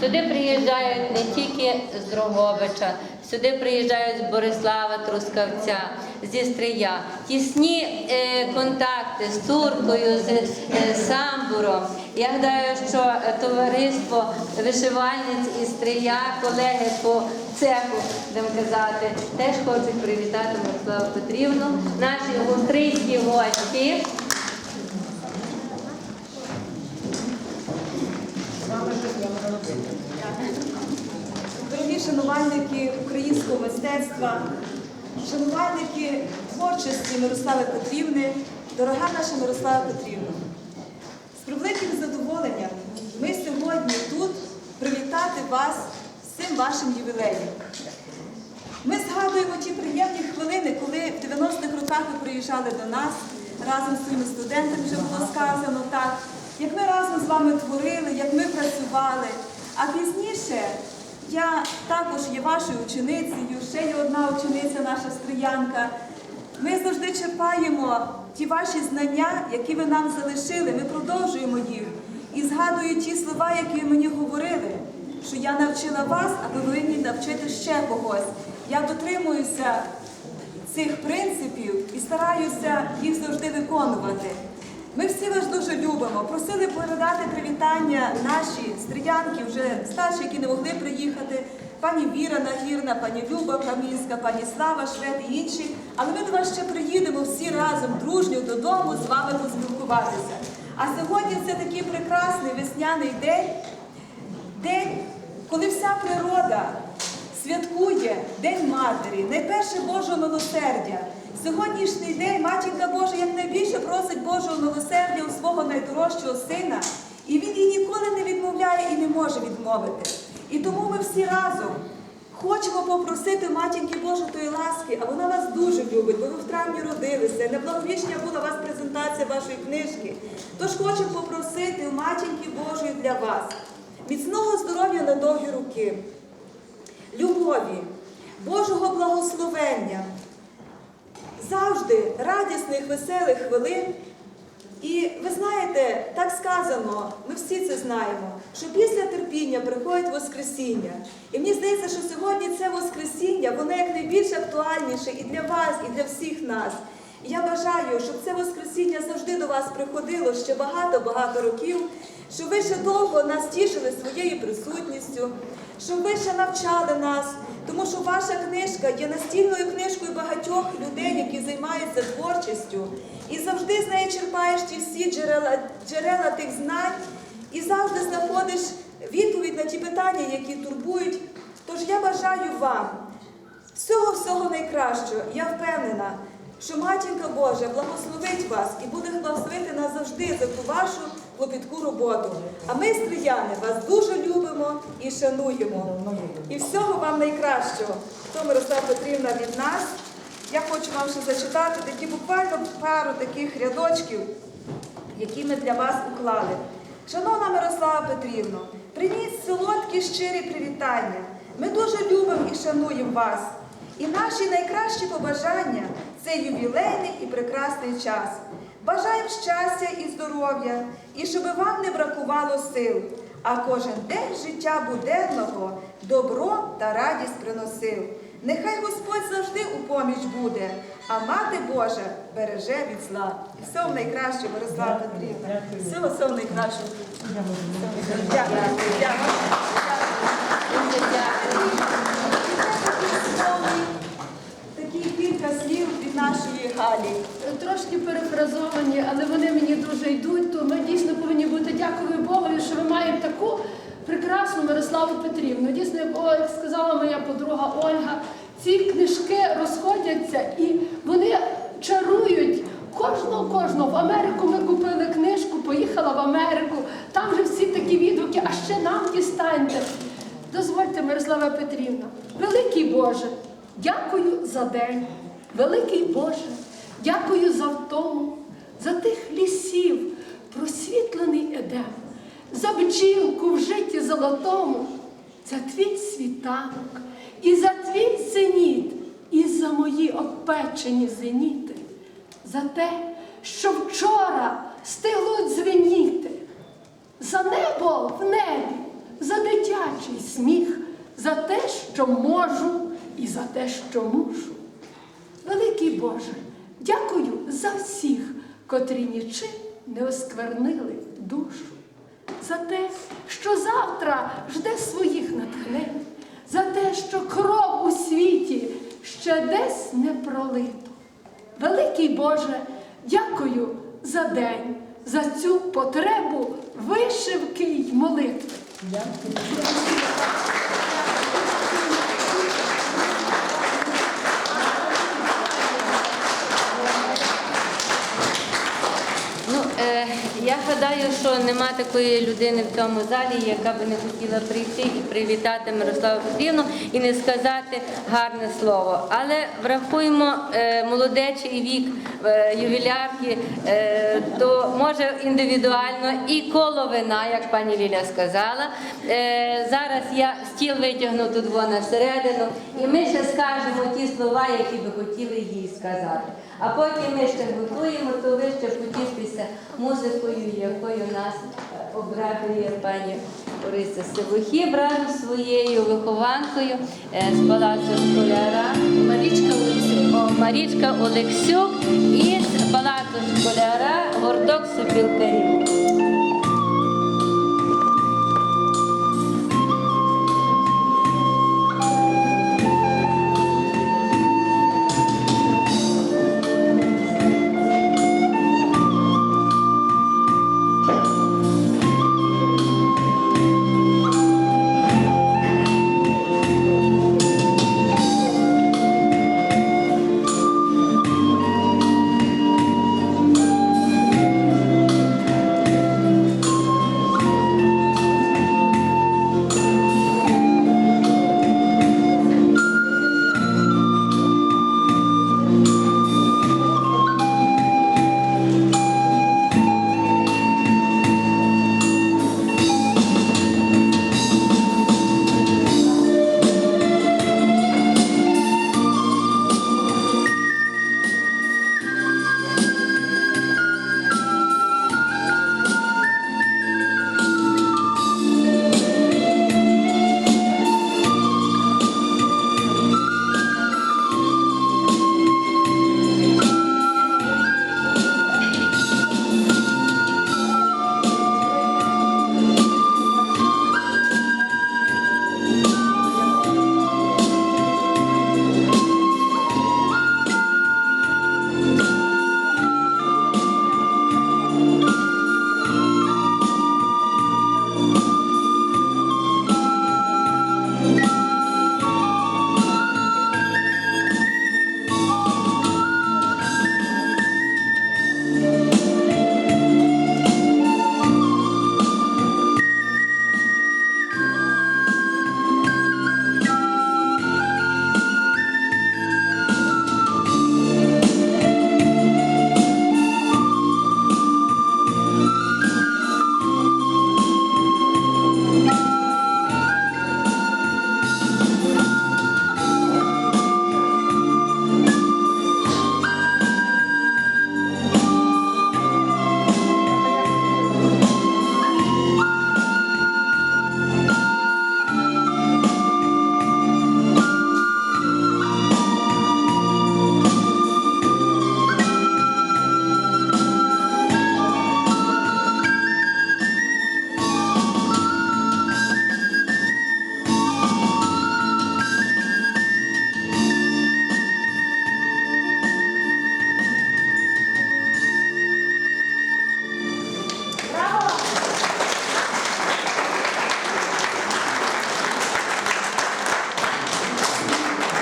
Сюди приїжджають не тільки з Дрогобича, сюди приїжджають з Борислава Трускавця, зі Стрия. Тісні е, контакти з Туркою, з е, Самбуром. Я гадаю, що е, товариство вишивальниць із Стрия, колеги по цеху, будемо казати, теж хочуть привітати Мирославу Петрівну, наші австрійські гості. Дорогі шанувальники українського мистецтва, шанувальники творчості Мирослави Петрівни, дорога наша Мирослава Петрівна. З превеликим задоволенням ми сьогодні тут привітати вас з цим вашим ювілеєм. Ми згадуємо ті приємні хвилини, коли в 90-х роках ви приїжджали до нас разом з своїми студентами, вже було сказано так, як ми разом з вами творили, як ми працювали. А пізніше я також є вашою ученицею, ще є одна учениця, наша стріянка. Ми завжди черпаємо ті ваші знання, які ви нам залишили. Ми продовжуємо їх. І згадую ті слова, які ви мені говорили, що я навчила вас, а ви повинні навчити ще когось. Я дотримуюся цих принципів і стараюся їх завжди виконувати. Ми всі вас дуже любимо. Просили передати привітання наші стріянки, вже старші, які не могли приїхати. Пані Віра Нагірна, пані Люба Камінська, пані Слава Швед і інші. Але ми до вас ще приїдемо всі разом, дружньо додому з вами поспілкуватися. А сьогодні це такий прекрасний весняний день, день, коли вся природа святкує День Матері, найперше Божого милосердя. Сьогоднішній день Матінка Божа як найбільше просить Божого милосердя у свого найдорожчого сина, і він їй ніколи не відмовляє і не може відмовити. І тому ми всі разом хочемо попросити матінки Божої ласки, а вона вас дуже любить, бо ви в травні родилися. На благовіщення була у вас презентація вашої книжки. Тож хочемо попросити у матінки Божої для вас міцного здоров'я на довгі роки любові, Божого благословення, завжди радісних, веселих хвилин. І ви знаєте, так сказано, ми всі це знаємо, що після терпіння приходить Воскресіння. І мені здається, що сьогодні це Воскресіння, воно як найбільш актуальніше і для вас, і для всіх нас. Я бажаю, щоб це Воскресіння завжди до вас приходило ще багато-багато років, щоб ви ще довго нас тішили своєю присутністю, щоб ви ще навчали нас, тому що ваша книжка є настільною книжкою багатьох людей, які займаються творчістю, і завжди з неї черпаєш ті всі джерела, джерела тих знань, і завжди знаходиш відповідь на ті питання, які турбують. Тож я бажаю вам всього-всього найкращого. Я впевнена, що матінка Божа благословить вас і буде благословити нас завжди за ту вашу клопітку роботу. А ми, стріяни, вас дуже любимо і шануємо. І всього вам найкращого. То Мирослава Петрівна від нас. Я хочу вам ще зачитати такі буквально пару таких рядочків, які ми для вас уклали. Шановна Мирослава Петрівно, прийміть солодкі щирі привітання. Ми дуже любимо і шануємо вас. І наші найкращі побажання це ювілейний і прекрасний час. Бажаємо щастя і здоров'я, і щоб вам не бракувало сил, а кожен день життя буденного добро та радість приносив. Нехай Господь завжди у поміч буде, а мати Божа береже від зла. Всього найкращого, Мирослава Петрівна. Всього всього найкращого. Дякую. Дякую. Дякую. Такі кілька слів від нашої Галі. Трошки перефразовані, але вони мені дуже йдуть. То ми дійсно повинні бути дякую Богові, що ми маємо таку прекрасну Мирославу Петрівну. Дійсно, як сказала моя подруга Ольга, ці книжки розходяться і вони чарують. Кожного, кожного. В Америку ми купили книжку, поїхала в Америку, там же всі такі відгуки, а ще нам дістаньте. Дозвольте, Мирослава Петрівна, великий Боже, дякую за день. Великий Боже, дякую за втому, за тих лісів, просвітлений едем, за бджілку в житті золотому, за твій світанок, і за твій зеніт, і за мої обпечені зеніти, за те, що вчора стигло дзвеніти, за небо в небі, за дитячий сміх, за те, що можу, і за те, що мушу. Великий Боже, дякую за всіх, котрі нічим не осквернили душу, за те, що завтра жде своїх натхнень, за те, що кров у світі ще десь не пролито. Великий Боже, дякую за день, за цю потребу вишивки й молитви. Ну, гадаю, що нема такої людини в цьому залі, яка би не хотіла прийти і привітати Мирославу Петрівну і не сказати гарне слово. Але врахуємо е, молодечий вік е, ювілярки, е, то може індивідуально і коло вина, як пані Ліля сказала. Зараз я стіл витягну тут вона середину, і ми ще скажемо ті слова, які би хотіли їй сказати. А поки ми ще готуємо, то ви ще потіштеся музикою, якою нас е, обрадує пані Орися Сивохіб разом своєю вихованкою е, з палацу школяра Марічка Олексюк. Марічка Олексюк із палацу школяра Гордок супілкарів.